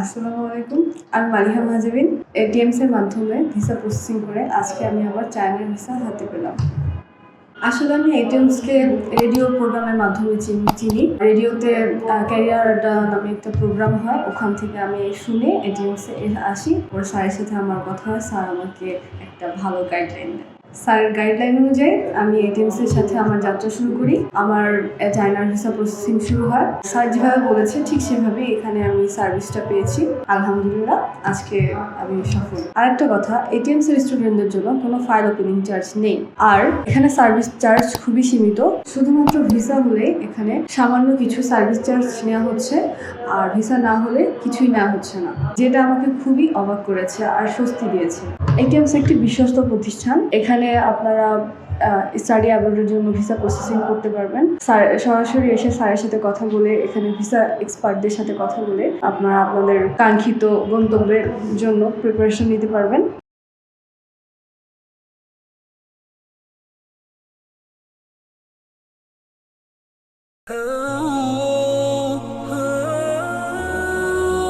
আসসালামু আলাইকুম। আমি মালিহা মাহাজাবিন এটিএমস এর মাধ্যমে ভিসা প্রসেসিং করে আজকে আমি আমার চায়নার ভিসা হাতে পেলাম। আসলে আমি এটিএমসকে রেডিও প্রোগ্রামের মাধ্যমে চিনি রেডিওতে ক্যারিয়ার নামে একটা প্রোগ্রাম হয়, ওখান থেকে আমি শুনে এটিএমসে আসি। ওর স্যারের সাথে আমার কথা হয়, স্যার আমাকে একটা ভালো গাইডলাইন দেয়। স্যারের গাইডলাইন অনুযায়ী আমি এটিএমস এর সাথে আমার যাত্রা শুরু করি। আমার চায়নার ভিসা প্রসেসিং শুরু হয়। স্যার যেভাবে বলেছে, ঠিক সেভাবে এখানে আমি সার্ভিসটা পেয়েছি। আলহামদুলিল্লাহ, আজকে আমি সফল। আরেকটা কথা এটিএমস এর স্টুডেন্টদের জন্য কোনো ফাইল ওপেনিং চার্জ নেই। আর এখানে সার্ভিস চার্জ খুবই সীমিত। শুধুমাত্র ভিসা হলে এখানে সামান্য কিছু সার্ভিস চার্জ নেওয়া হচ্ছে। আর ভিসা না হলে কিছুই নেওয়া হচ্ছে না। যেটা আমাকে খুবই অবাক করেছে আর স্বস্তি দিয়েছে। এটিএমস একটি বিশ্বস্ত প্রতিষ্ঠান। এখানে আপনারা স্টাডি অ্যাবর্ডের জন্য ভিসা প্রসেসিং করতে পারবেন। স্যার, সরাসরি এসে স্যারের সাথে কথা বলে, এখানে ভিসা এক্সপার্টদের সাথে কথা বলে আপনারা আপনাদের কাঙ্ক্ষিত গন্তব্যের জন্য প্রিপারেশন নিতে পারবেন। Oh